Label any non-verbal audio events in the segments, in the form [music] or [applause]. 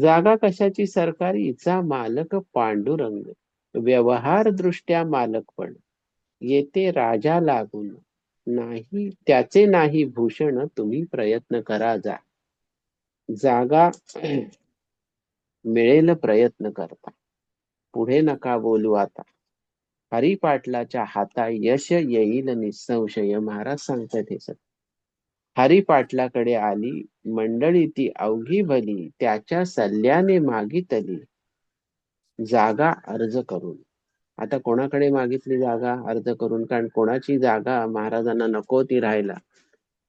जागा कशाची? सरकारीचा मालक पांडुरंग. व्यवहार दृष्ट्या मालक पण येते राजा लागून. नाही त्याचे नाही भूषण तुम्ही प्रयत्न करा जा. जागा [clears throat] मिळेल प्रयत्न करता. पुढे नका बोलू आता. हरिपाटलाच्या हाता यश येईल निसंशय. महाराज सांगतात हे सर हरिपाटलाकडे आली मंडळी ती अवघी भली त्याच्या सल्ल्याने मागितली. जागा अर्ज करून. आता कोणाकडे मागितली जागा अर्ज करून? कारण कोणाची जागा महाराजांना नको ती राहायला.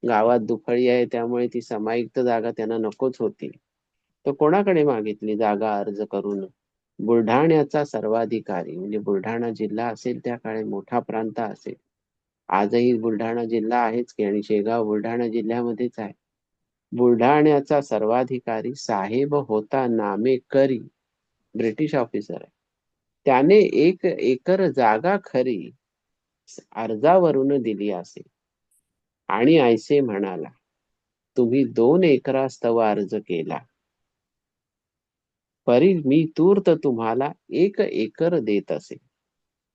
गावात दुफळी आहे त्यामुळे ती समायुक्त जागा त्यांना नकोच होती. तर कोणाकडे मागितली जागा अर्ज करून? बुलढाण्याचा सर्वाधिकारी म्हणजे बुलढाणा जिल्हा असेल त्या काळी मोठा प्रांत असेल. आजही बुलढाणा जिल्हा आहेच की आणि शेगाव बुलढाणा जिल्ह्यामध्येच आहे. बुलढाण्याचा सर्वाधिकारी साहेब होता नामे करी ब्रिटिश ऑफिसर आहे. त्याने एक एकर जागा खरी अर्जावरून दिली असे. आणि ऐसे म्हणाला तुम्ही दोन एकरास्तव अर्ज केला. परी मी तूर्त तुम्हाला एक एकर देत असे.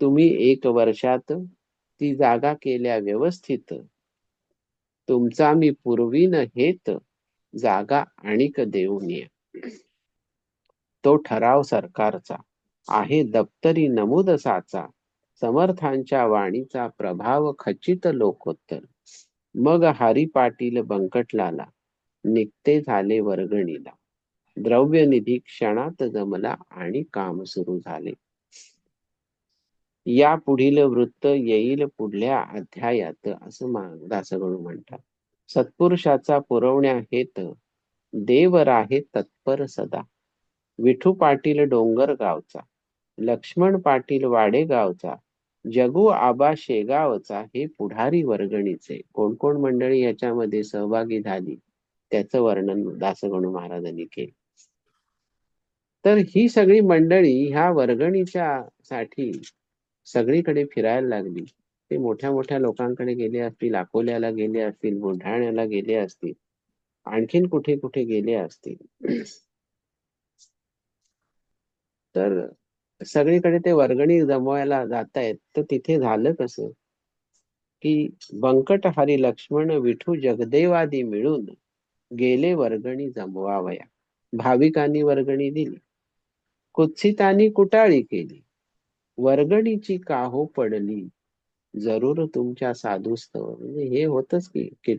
तुम्ही एक वर्षात ती जागा केल्या व्यवस्थित. तुमचा मी पूर्वीन हेत जागा आणिक देऊन ये. तो ठराव सरकारचा आहे दप्तरी नमूद साचा समर्थांच्या वाणीचा प्रभाव खचित लोकोत्तर. मग हरी पाटील बंकटलाला निघते झाले वर्गणीला. द्रव्य निधी क्षणात जमला आणि काम सुरू झाले. या पुढील वृत्त येईल पुढल्या अध्यायात असं दासगणू म्हणतात. सत्पुरुषाचा पुरवण्या हेत देव राहे तत्पर सदा. विठू पाटील डोंगर गावचा लक्ष्मण पाटील वाडेगावचा जगू आबा शेगावचा हे पुढारी वर्गणीचे. कोण कोण मंडळी याच्यामध्ये सहभागी झाली? त्याचं वर्णन दासगणू महाराजांनी केले. तर ही सगळी मंडळी ह्या वर्गणीच्या साठी सगळीकडे फिरायला लागली. ते मोठ्या मोठ्या लोकांकडे गेले असतील अकोल्याला गेले असतील बुलढाण्याला गेले असतील आणखीन कुठे कुठे गेले असतील. [clears throat] तर सगळीकडे ते वर्गणी जमवायला जात आहेत तर तिथे झालं कसं? की बंकट हरी लक्ष्मण विठू जगदेवादी मिळून गेले वर्गणी जमवावया. भाविकांनी वर्गणी दिली. कुत्सितांनी कुटाळी केली. वर्गणीची काहो पडली. जरूर तुमच्या साधूस्तव म्हणजे हे होतच की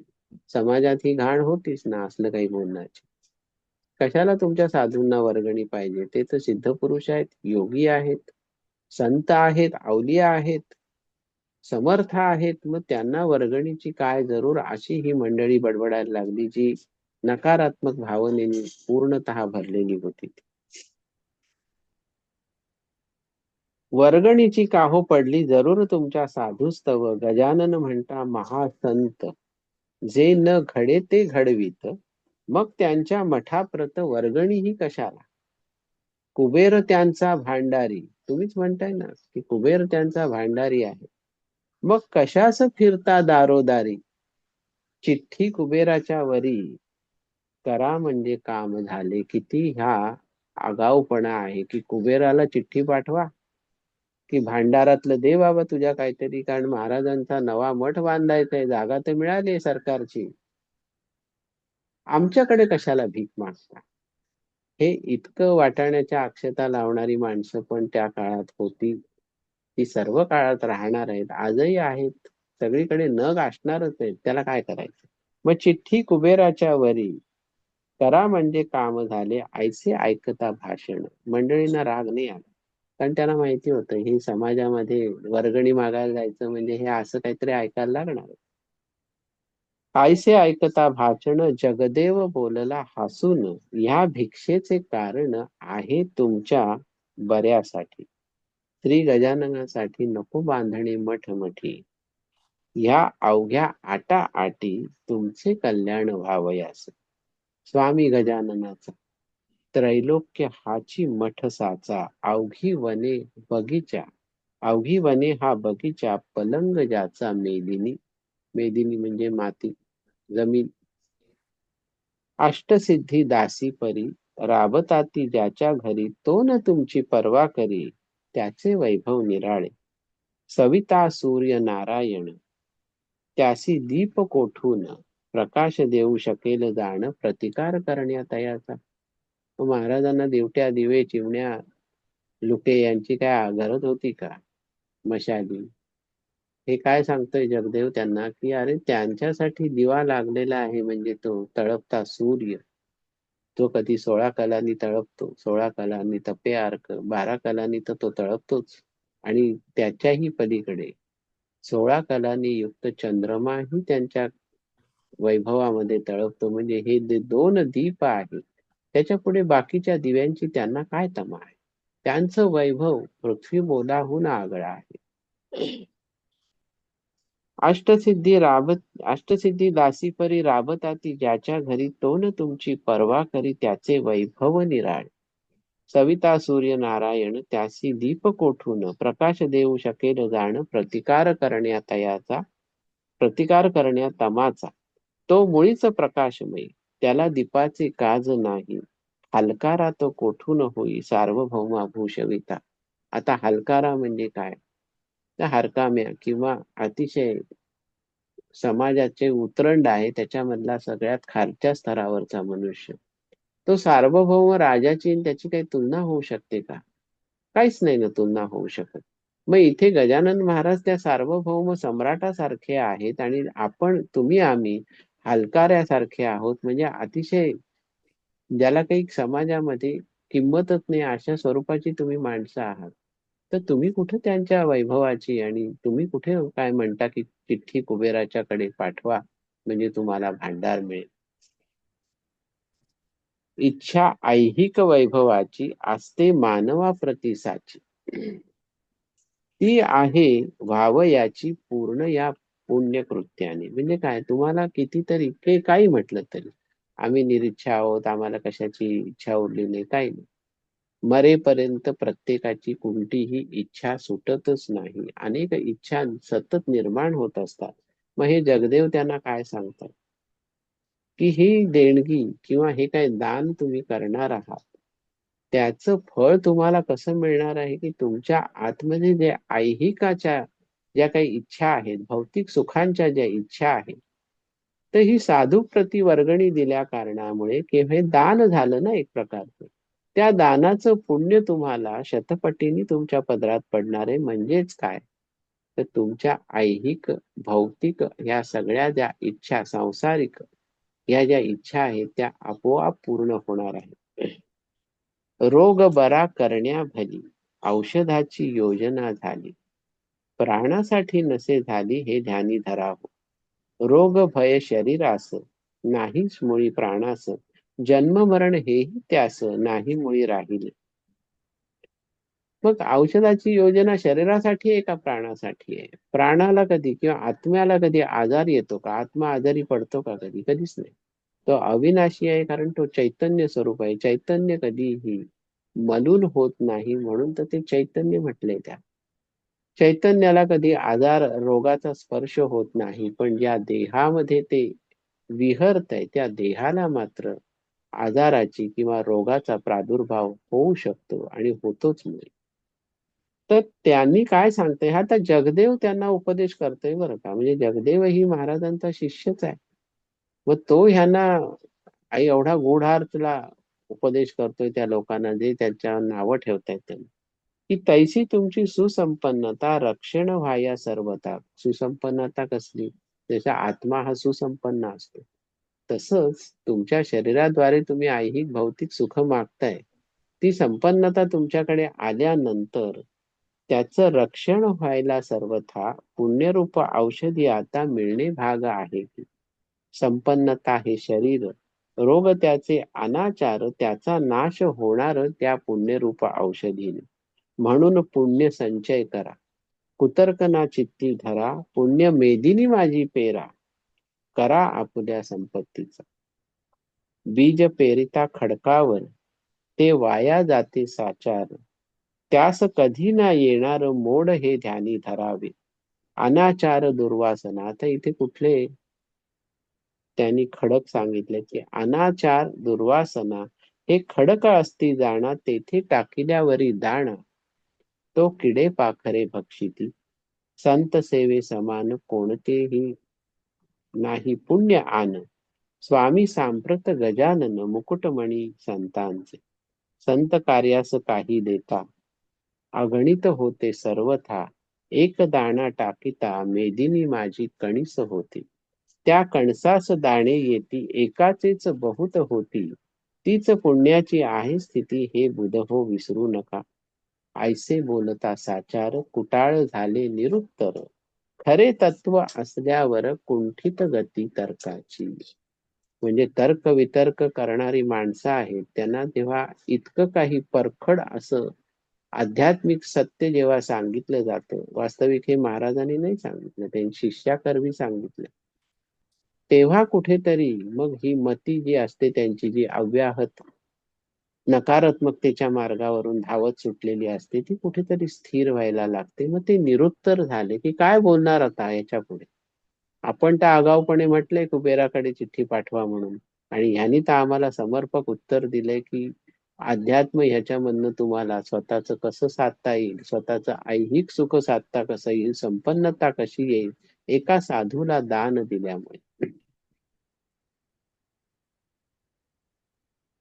समाजात ही घाण होतीच ना असलं काही बोलण्याची. कशाला तुमच्या साधूंना वर्गणी पाहिजे? ते तर सिद्ध पुरुष आहेत योगी आहेत संत आहेत अवलिया आहेत समर्थ आहेत. मग त्यांना वर्गणीची काय जरूर अशी ही मंडळी बडबडायला लागली जी नकारात्मक भावनेने पूर्णत भरलेली होती. वर्गणीची काहो पडली जरूर तुमच्या साधुस्तव गजानन म्हणता महासंत. जे न घडे ते घडवीत. मग त्यांच्या मठाप्रत वर्गणीही कशाला? कुबेर त्यांचा भांडारी. तुम्हीच म्हणताय ना की कुबेर त्यांचा भांडारी आहे. मग कशास फिरता दारोदारी? चिठ्ठी कुबेराच्या वरी. करा म्हणजे काम झाले किती? ह्या आगाऊपणा आहे की कुबेराला चिठ्ठी पाठवा. की भांडारातलं दे बाबा तुझ्या काहीतरी कारण महाराजांचा नवा मठ बांधायचा आहे जागा तर मिळाली सरकारची. आमच्याकडे कशाला भीक मागता? हे इतकं वाटाण्याच्या अक्षता लावणारी माणसं पण त्या काळात होती. ती सर्व काळात राहणार आहेत. आजही आहेत. सगळीकडे न गाठणारच आहेत. त्याला काय करायचं? मग चिठ्ठी कुबेराच्या वरी. करा म्हणजे काम झाले. ऐसे ऐकता भाषण. मंडळींना राग नाही आला. कारण त्याला माहिती होतं. ही समाजामध्ये वर्गणी मागायला जायचं म्हणजे हे असं काहीतरी ऐकायला लागणार आयसे ऐकता भाषण जगदेव बोलला हसून. ह्या भिक्षेचे कारण आहे तुमच्या बऱ्यासाठी. श्री गजाननासाठी नको बांधणे मठ मठी ह्या अवघ्या आटा आटी तुमचे कल्याण व्हावयास. स्वामी गजाननाचा. त्रैलोक्य हाची मठ साचा अवघी वने बगीचा. अवघी वने हा बगीचा पलंग ज्याचा मेदिनी. मेदिनी म्हणजे माती जमीन. अष्टसिद्धी दासी परी राबताती ज्याच्या घरी तो न तुमची पर्वा करी त्याचे वैभव निराळे. सविता सूर्य नारायण त्यासी दीप कोठून प्रकाश देऊ शकेल जाण प्रतिकार करण्यात याचा महाराजांना दिवट्या दिवे चिमण्या लुटे यांची काय आधारत होती का? मशाली. हे काय सांगतोय जगदेव त्यांना की अरे त्यांच्यासाठी दिवा लागलेला आहे म्हणजे तो तळपता सूर्य. तो कधी सोळा कलांनी तळपतो सोळा कलांनी तपे अर्क बारा कलांनी तर तो तळपतोच. आणि त्याच्याही पलीकडे सोळा कलांनी युक्त चंद्रमाही त्यांच्या वैभवामध्ये तळपतो. म्हणजे हे दोन दीप आहेत त्याच्या पुढे बाकीच्या दिव्यांची त्यांना काय तमा आहे? त्यांचं वैभव पृथ्वी मोलाहून आगळा आहे. अष्टसिद्धी राबत अष्टसिद्धी दासीपरी राबताती ज्याच्या घरी तो न तुमची पर्वा करी त्याचे वैभव निराळ. सविता सूर्य नारायण त्यासी दीप कोठून? प्रकाश देऊ शकेल जाण प्रतिकार करण्या तयाचा प्रतिकार करण्यात तमाचा तो मुळीच प्रकाशमयी. त्याला दीपाचे काज नाही. हलकारा तो कोठून होई? सार्वभौमा भूषविता. आता हलकारा म्हणजे काय? तर हरकाम्या किंवा अतिशय समाजाचे उतरंड आहे त्याच्यामधला सगळ्यात खालच्या स्तरावरचा मनुष्य. तो सार्वभौम राजाची त्याची काही तुलना होऊ शकते का? काहीच नाही ना तुलना होऊ शकत. मग इथे गजानन महाराज त्या सार्वभौम सम्राटासारखे आहेत आणि आपण तुम्ही आम्ही हलकाऱ्यासारखे आहोत. म्हणजे अतिशय ज्याला काही समाजामध्ये किंमतच नाही अशा स्वरूपाची तुम्ही माणसं आहात. तर तुम्ही कुठे त्यांच्या वैभवाची आणि तुम्ही कुठे काय म्हणता की चिठ्ठी कुबेराच्या कडे पाठवा म्हणजे तुम्हाला भांडार मिळेल. इच्छा ऐहिक वैभवाची असते मानवा प्रतिसाची. ती आहे व्हावयाची पूर्ण या पुण्यकृत्याने म्हणजे काय तुम्हाला कितीतरी ते काही म्हटलं तरी. आम्ही निरीच्छा आहोत आम्हाला कशाची इच्छा उरली नाही काही नाही. मरेपर्यंत प्रत्येकाची कोणतीही इच्छा सुटतच नाही. अनेक इच्छा सतत निर्माण होत असतात. मग हे जगदेव त्यांना काय सांगतात? की ही देणगी किंवा हे काय दान तुम्ही करणार आहात त्याचं फळ तुम्हाला कसं मिळणार आहे की तुमच्या आतमध्ये जे ऐहिकाच्या ज्या काही इच्छा आहेत भौतिक सुखांच्या ज्या इच्छा आहेत तर ही साधू प्रति वर्गणी दिल्या कारणामुळे केव्हा दान झालं ना एक प्रकारचं त्या दानाचं पुण्य तुम्हाला शतपटीने तुमच्या पदरात पडणारे म्हणजेच काय? तर तुमच्या ऐहिक भौतिक या सगळ्या ज्या इच्छा सांसारिक या ज्या इच्छा आहेत त्या आपोआप पूर्ण होणार आहेत. रोग बरा करण्या भली औषधाची योजना झाली. प्राणासाठी नसे झाली हे ध्यानी धरावं. रोग भय शरीरास नाहीच मुळी प्राणास जन्म मरण हेही त्यास नाही मुळी राहिले. मग औषधाची योजना शरीरासाठी आहे का प्राणासाठी आहे? प्राणाला कधी किंवा आत्म्याला कधी आजार येतो का? आत्मा आजारी पडतो का कधी? कधीच नाही. तो अविनाशी आहे कारण तो चैतन्य स्वरूप आहे. चैतन्य कधीही मलून होत नाही म्हणून तर ते चैतन्य म्हटले त्या चैतन्याला कधी आजार रोगाचा स्पर्श होत नाही पण ज्या देहामध्ये ते विहरत आहे त्या देहाला मात्र आजाराची किंवा रोगाचा प्रादुर्भाव होऊ शकतो आणि होतोच नाही. तर त्यांनी काय सांगते हा तर जगदेव त्यांना उपदेश करतोय बरं का. म्हणजे जगदेव ही महाराजांचा शिष्यच आहे. मग तो ह्यांना आई एवढा गुढार तुला उपदेश करतोय त्या लोकांना जे त्याच्या नावं ठेवतायत त्यांना. की तैसी तुमची सुसंपन्नता रक्षण व्हाया सर्वता सुसंपन्नता कसली? जसा आत्मा हा सुसंपन्न असतो. तसंच तुमच्या शरीराद्वारे तुम्ही ऐहिक भौतिक सुख मागताय. ती संपन्नता तुमच्याकडे आल्यानंतर त्याचं रक्षण व्हायला सर्वथा पुण्यरूप औषधी आता मिळणे भाग आहे. संपन्नता हे शरीर रोग त्याचे अनाचार त्याचा नाश होणार त्या पुण्यरूप औषधीने. म्हणून पुण्य संचय करा. कुतर्कना चित्ती धरा पुण्य मेदिनी माझी पेरा. करा आपल्या संपत्तीचा. बीज पेरिता खडकावर ते वाया जाते साचार. त्यास कधी ना येणार मोड हे ध्यानी धरावे. अनाचार दुर्वासना आता इथे कुठले? त्यांनी खडक सांगितले की अनाचार दुर्वासना हे खडक असती जाणा तेथे टाकिल्यावरी दाणा. तो किडे पाखरे भक्षिती. संत सेवे समान कोणतेही नाही पुण्य आन. स्वामी सांप्रत गजानन मुकुटमणी संतांचे. संत कार्यास काही देता. अगणित होते सर्वथा. एक दाणा टाकिता. मेदिनी माझी कणीस होती. त्या कणसास दाणे येती. एकाचेच बहुत होती. तीच पुण्याची आहे स्थिती. हे बुध हो विसरू नका. ऐसे बोलता साचार कुटाळ झाले निरुत्तर. खरे तत्व असल्यावर कुंठित गती तर्काची. म्हणजे तर्क वितर्क करणारी माणसं आहेत त्यांना तेव्हा इतकं काही परखड असं आध्यात्मिक सत्य जेव्हा सांगितलं जातं वास्तविक हे महाराजांनी नाही सांगितलं त्यांनी शिष्याकरवी सांगितलं. तेव्हा कुठेतरी मग ही मती जी असते त्यांची जी अव्याहत नकारात्मकतेच्या मार्गावरून धावत सुटलेली असते ती कुठेतरी स्थिर व्हायला लागते. मग ते निरुत्तर झाले की काय बोलणार आता याच्यापुढे? आपण तर आगाऊपणे म्हटलंय कुबेराकडे चिठ्ठी पाठवा म्हणून. आणि ह्यानी तर आम्हाला समर्पक उत्तर दिलंय की अध्यात्म ह्याच्यामधनं तुम्हाला स्वतःच कसं साधता येईल? स्वतःच ऐहिक सुख साधता कसं येईल? संपन्नता कशी येईल? एका साधूला दान दिल्यामुळे.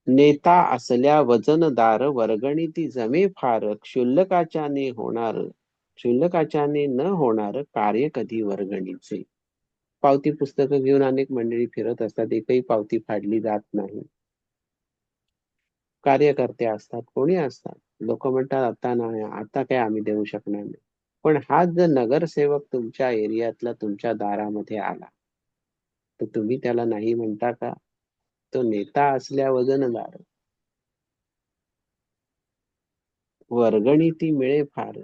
नेता असल्या वजनदार वर्गणीती जमे फार क्षुल्लकाच्याने होणार क्षुल्लकाच्याने न होणार कार्य कधी वर्गणीचे? पावती पुस्तकं घेऊन अनेक मंडळी फिरत असतात एकही पावती फाडली जात नाही. कार्यकर्ते असतात कोणी असतात? लोक म्हणतात आता नाही आता काय आम्ही देऊ शकणार नाही. पण हा जर नगरसेवक तुमच्या एरियातला तुमच्या दारामध्ये आला तर तुम्ही त्याला नाही म्हणता का? तो नेता असल्या वजनदार वर्गणी ती मिळे फार.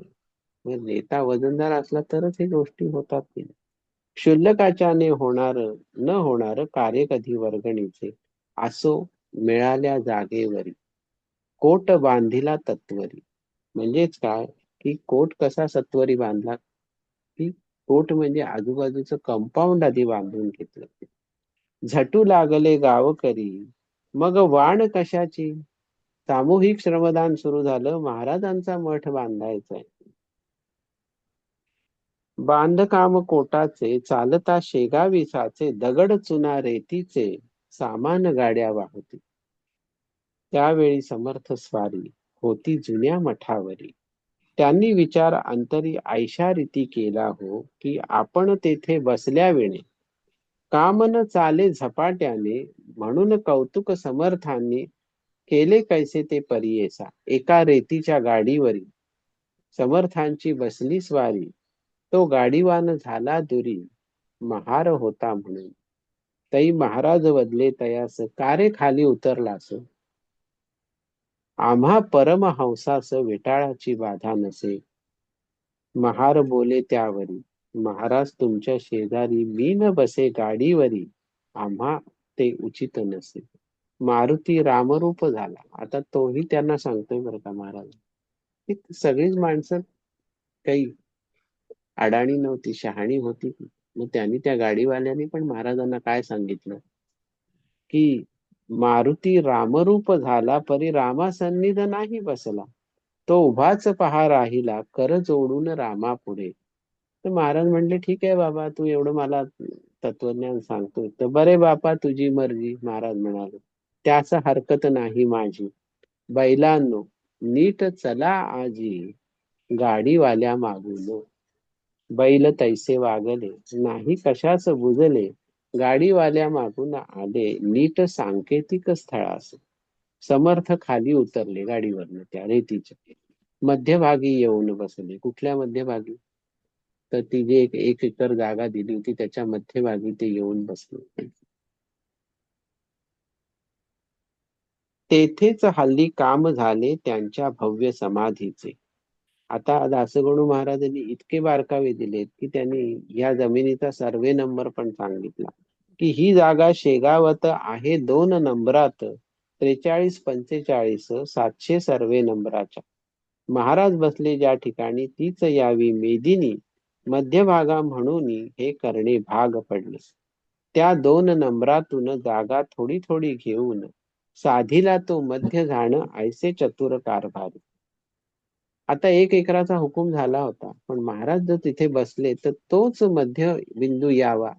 मग नेता वजनदार असला तरच हे गोष्टी होतात की क्षुल्लकाच्याने होणार न होणार कार्य कधी वर्गणीचे? असो मिळाल्या जागेवरी. कोट बांधिला तत्वरी. म्हणजेच काय? की कोट कसा सत्वरी बांधला? की कोट म्हणजे आजूबाजूचं कंपाऊंड आधी बांधून घेतलं. झटू लागले गावकरी. मग वाण कशाची? सामूहिक श्रमदान सुरू झालं महाराजांचा मठ बांधायचा बांधकाम कोटाचे चालता शेगाविसाचे दगड चुना रेतीचे सामान गाड्या वाहती. त्यावेळी समर्थ स्वारी होती जुन्या मठावरी. त्यांनी विचार अंतरी आयशा रीती केला हो की आपण तेथे बसल्या वेळे कामन चाले झपाट्याने म्हणून कौतुक समर्थांनी केले कैसे ते परियेसा एका रेतीच्या गाडीवरी समर्थांची बसली स्वारी. तो गाडीवान झाला दुरी महार होता म्हणून. तई महाराज बदले तयास कारे खाली उतरलास? आम्हा परमहंसास विटाळाची बाधा नसे. महार बोले त्यावरी महाराज तुमच्या शेजारी मी न बसे गाडीवरी आम्हा ते उचित नसे. मारुती रामरूप झाला. आता तोही त्यांना सांगतोय बरं का महाराज. सगळीच माणसं काही अडाणी नव्हती शहाणी होती. मग त्यांनी त्या गाडीवाल्याने पण महाराजांना काय सांगितलं? की मारुती रामरूप झाला परी रामासन्निध नाही बसला. तो उभाच पहा राहिला कर जोडून रामा पुढे तर महाराज म्हणले ठीक आहे बाबा तू एवढं मला तत्वज्ञान सांगतो तर बरे बापा तुझी मर्जी महाराज म्हणाले. त्यास हरकत नाही माझी. बैलांनो नीट चला आजी. गाडीवाल्या मागून बैल तैसे वागले नाही कशाच बुजले. गाडीवाल्या मागून आले नीट सांकेतिक स्थळास. समर्थ खाली उतरले गाडीवरनं त्या रेतीच्या मध्यभागी येऊन बसले. कुठल्या मध्यभागी? तर ती जी एक एक एकर जागा दिली होती त्याच्या मध्यभागी ते येऊन बसले तेथेच हल्ली काम झाले त्यांच्या भव्य समाधीचे. आता दासगणू महाराजांनी इतके बारकावे दिलेत की त्यांनी या जमिनीचा सर्वे नंबर पण सांगितला. की ही जागा शेगावत आहे दोन नंबरात त्रेचाळीस पंचेचाळीस सातशे सर्वे नंबराच्या. महाराज बसले ज्या ठिकाणी तीच यावी मेदिनी. मध्यभागा म्हणून हे करणे भाग पडले. त्या दोन नंबरातून जागा थोडी थोडी घेऊन साधीला तो मध्य जाणं ऐसे चतुर कारभारी आता एक एकराचा हुकूम झाला होता पण महाराज जर तिथे बसले तर तोच मध्य बिंदू यावा.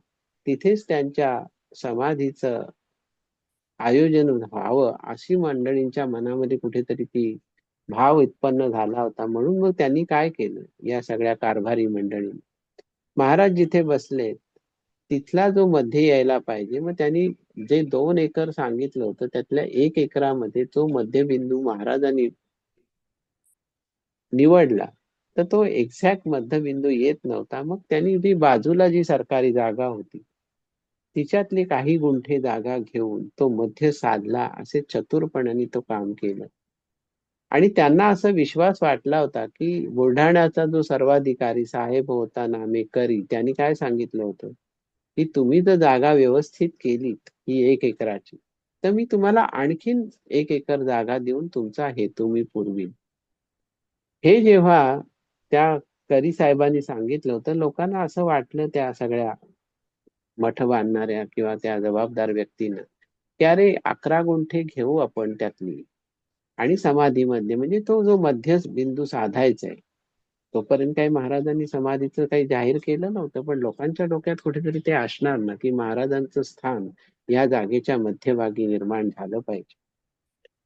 तिथेच त्यांच्या समाधीचं आयोजन व्हावं अशी मंडळींच्या मनामध्ये कुठेतरी ती भाव उत्पन्न झाला होता म्हणून मग त्यांनी काय केलं? या सगळ्या कारभारी मंडळी. महाराज जिथे बसले तिथला जो मध्ये यायला पाहिजे मग त्यांनी जे दोन एकर सांगितलं होतं त्यातल्या एक एकरामध्ये जो मध्यबिंदू महाराजांनी निवडला तर तो एक्झॅक्ट मध्यबिंदू येत नव्हता. मग त्यांनी जी बाजूला जी सरकारी जागा होती तिच्यातली काही गुंठे जागा घेऊन तो मध्य साधला असे चतुरपणाने तो काम केलं. आणि त्यांना असा विश्वास वाटला होता की बुलढाण्याचा जो सर्वाधिकारी साहेब होता नामेकरी त्यांनी काय सांगितलं होतं? की तुम्ही जर जागा व्यवस्थित केलीत ही एक एकराची तर मी तुम्हाला आणखीन एक एकर जागा देऊन तुमचा हेतू मी पुरवीन. हे जेव्हा त्या करी साहेबांनी सांगितलं होतं लोकांना असं वाटलं त्या सगळ्या मठ बांधणाऱ्या किंवा त्या जबाबदार व्यक्तीनं की अरे अकरा गुंठे घेऊ आपण त्यातली. आणि समाधीमध्ये म्हणजे तो जो मध्य बिंदू साधायचा आहे तोपर्यंत काही महाराजांनी समाधीचं काही जाहीर केलं नव्हतं पण लोकांच्या डोक्यात कुठेतरी ते असणार ना की महाराजांचं स्थान या जागेच्या मध्यभागी निर्माण झालं पाहिजे.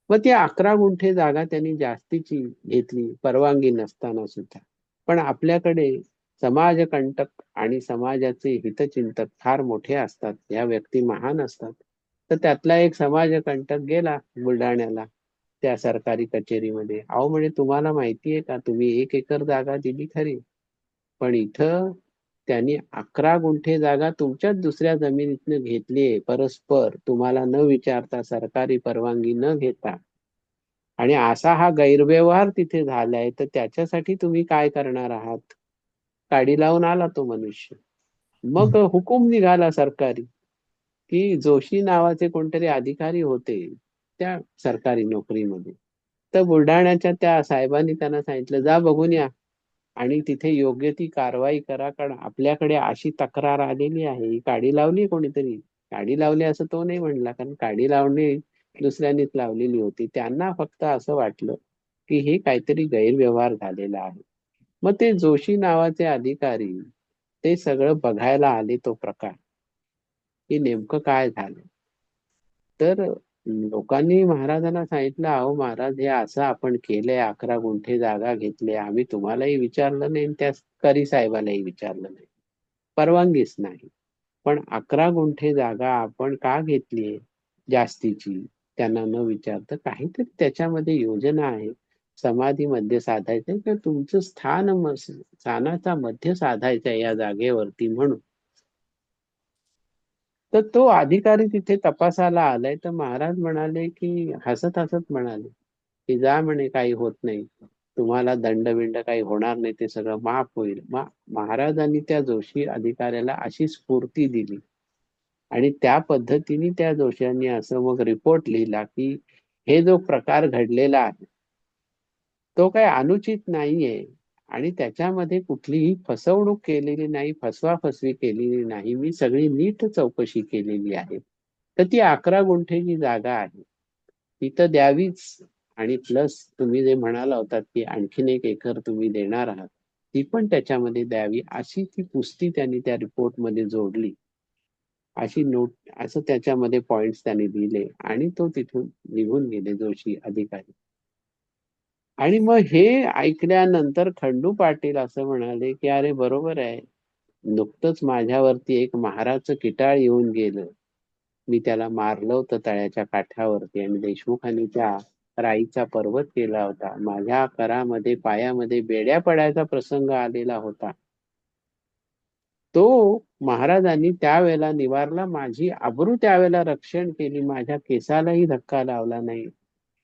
मग ती अकरा गुंठे जागा त्यांनी जास्तीची घेतली परवानगी नसताना सुद्धा. पण आपल्याकडे समाजकंटक आणि समाजाचे हितचिंतक फार मोठे असतात या व्यक्ती महान असतात. तर त्यातला एक समाजकंटक गेला बुलढाण्याला त्या सरकारी कचेरीमध्ये. अहो म्हणजे तुम्हाला माहिती आहे का तुम्ही एक एकर जागा दिली खरी. पण इथं त्यांनी अकरा गुंठे जागा तुमच्याच दुसऱ्या जमिनीतनं घेतलीये परस्पर. तुम्हाला न विचारता सरकारी परवानगी न घेता. आणि असा हा गैरव्यवहार तिथे झालाय तर त्याच्यासाठी तुम्ही काय करणार आहात? काडी लावून आला तो मनुष्य. मग हुकूम निघाला सरकारी की जोशी नावाचे कोणतरी अधिकारी होते. त्या सरकारी नोकरीमध्ये. तर बुलढाण्याच्या त्या साहेबांनी त्यांना सांगितलं जा बघून या आणि तिथे योग्य ती कारवाई करा कारण आपल्याकडे अशी तक्रार आलेली आहे ही काडी लावली कोणीतरी. काडी लावली असं तो नाही म्हणला कारण काडी लावणी दुसऱ्यांनीच लावलेली होती. त्यांना फक्त असं वाटलं की हे काहीतरी गैरव्यवहार झालेला आहे. मग ते जोशी नावाचे अधिकारी ते सगळं बघायला आले तो प्रकार. की नेमकं काय झालं? तर लोकांनी महाराजांना सांगितलं अहो महाराज हे असं आपण केलंय अकरा गुंठे जागा घेतले आम्ही तुम्हालाही विचारलं नाही त्या करी साहेबालाही विचारलं नाही. परवानगीच नाही. पण अकरा गुंठे जागा आपण का घेतलीये जास्तीची? त्यांना न विचारता काहीतरी त्याच्यामध्ये योजना आहे. समाधी मध्ये साधायचं किंवा तुमचं स्थान स्थानाचा मध्य साधायचा या जागेवरती म्हणून. तर तो अधिकारी तिथे तपासाला आलाय. तर महाराज म्हणाले की हसत हसत म्हणाले की जा म्हणे काही होत नाही. तुम्हाला दंड बिंड काही होणार नाही. ते सगळं माफ होईल. महाराजांनी त्या जोशी अधिकाऱ्याला अशी स्फूर्ती दिली. आणि त्या पद्धतीने त्या जोशांनी असं मग रिपोर्ट लिहिला की हे जो प्रकार घडलेला आहे तो काही अनुचित नाहीये. आणि त्याच्यामध्ये कुठलीही फसवणूक केलेली नाही फसवा फसवी केलेली नाही. मी सगळी नीट चौकशी केलेली आहे. तर ती अकरा गुंठेची जागा आहे. ती तर द्यावीच. आणि प्लस तुम्ही जे म्हणाला होतात की आणखीन एक एकर तुम्ही देणार आहात ती पण त्याच्यामध्ये द्यावी अशी ती पुस्ती त्यांनी त्या रिपोर्टमध्ये जोडली. अशी नोट असं त्याच्यामध्ये पॉइंट्स त्यांनी दिले आणि तो तिथून निघून गेले जोशी अधिकारी. आणि मग हे ऐकल्यानंतर खंडू पाटील असं म्हणाले की अरे बरोबर आहे. नुकतंच माझ्यावरती एक महाराजचं किटाळ येऊन गेलं. मी त्याला मारलं होतं तळ्याच्या काठावरती आणि देशमुखांनी त्या राईचा पर्वत केला होता. माझ्या करामध्ये पायामध्ये बेड्या पडायचा प्रसंग आलेला होता. तो महाराजांनी त्यावेळेला निवारला. माझी आबरू त्यावेळेला रक्षण केली. माझ्या केसालाही धक्का लावला नाही.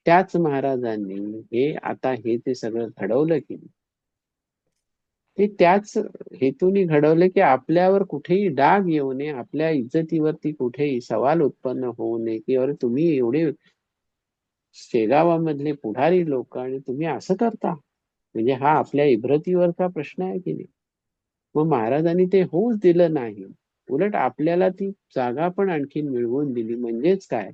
त्याच महाराजांनी हे आता हे ते सगळं घडवलं की ते त्याच हेतूने घडवलं की आपल्यावर कुठेही डाग येऊ नये आपल्या इज्जतीवरती कुठेही सवाल उत्पन्न होऊ नये की अरे तुम्ही एवढे शेगावामधले पुढारी लोक आणि तुम्ही असं करता? म्हणजे हा आपल्या इब्रतीवरचा प्रश्न आहे की नाही? मग महाराजांनी ते होऊच दिलं नाही. उलट आपल्याला ती जागा पण आणखीन मिळवून दिली. म्हणजेच काय?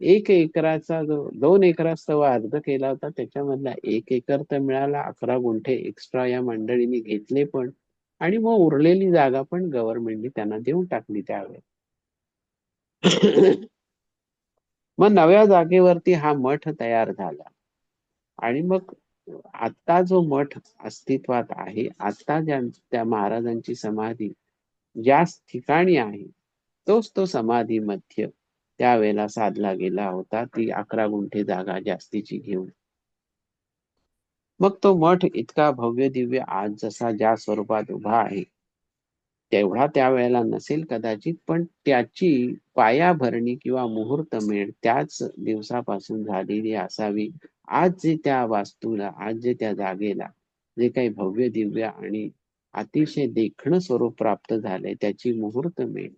एक एकराचा जो दोन एकराचा अर्ज केला होता त्याच्यामधला एक एकर तर मिळाला अकरा गुंठे एक्स्ट्रा या मंडळींनी घेतले पण आणि मग उरलेली जागा पण गव्हर्नमेंटने त्यांना देऊन टाकली त्यावेळेस [coughs] मग नव्या जागेवरती हा मठ तयार झाला. आणि मग आता जो मठ अस्तित्वात आहे आता ज्या त्या महाराजांची समाधी ज्या ठिकाणी आहे तोच तो समाधी मध्य त्यावेळेला साधला गेला होता. ती अकरा गुंठे जागा जास्तीची घेऊन. मग तो मठ इतका भव्य दिव्य आज जसा ज्या स्वरूपात उभा आहे तेवढा त्यावेळेला नसेल कदाचित पण त्याची पायाभरणी किंवा मुहूर्त मेळ त्याच दिवसापासून झालेली असावी. आज जे त्या वास्तूला आज जे त्या जागेला जे काही भव्य दिव्य आणि अतिशय देखणं स्वरूप प्राप्त झालंय त्याची मुहूर्त मेळ.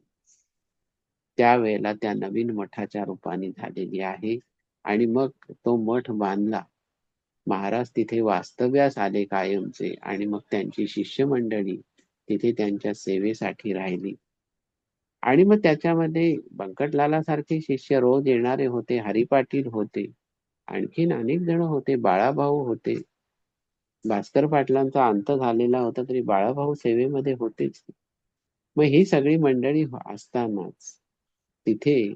त्यावेळेला त्या नवीन मठाच्या रूपाने झालेली आहे. आणि मग तो मठ बांधला. महाराज तिथे वास्तव्यास आले कायमचे आणि मग त्यांची शिष्यमंडळी तिथे त्यांच्या सेवेसाठी राहिली. आणि मग त्याच्यामध्ये बंकटलाला सारखे शिष्य रोज येणारे होते हरिपाटील होते आणखीन अनेक जण होते बाळाभाऊ होते. भास्कर पाटलांचा अंत झालेला होता तरी बाळाभाऊ सेवेमध्ये होतेच. मग ही सगळी मंडळी असतानाच तिथे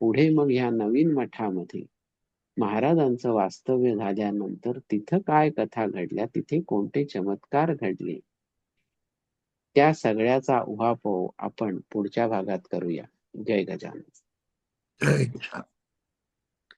पुढे मग ह्या नवीन मठामध्ये महाराजांचं वास्तव्य झाल्यानंतर तिथं काय कथा घडल्या? तिथे कोणते चमत्कार घडले? त्या सगळ्याचा उहापोह आपण पुढच्या भागात करूया. जय गजानन. जय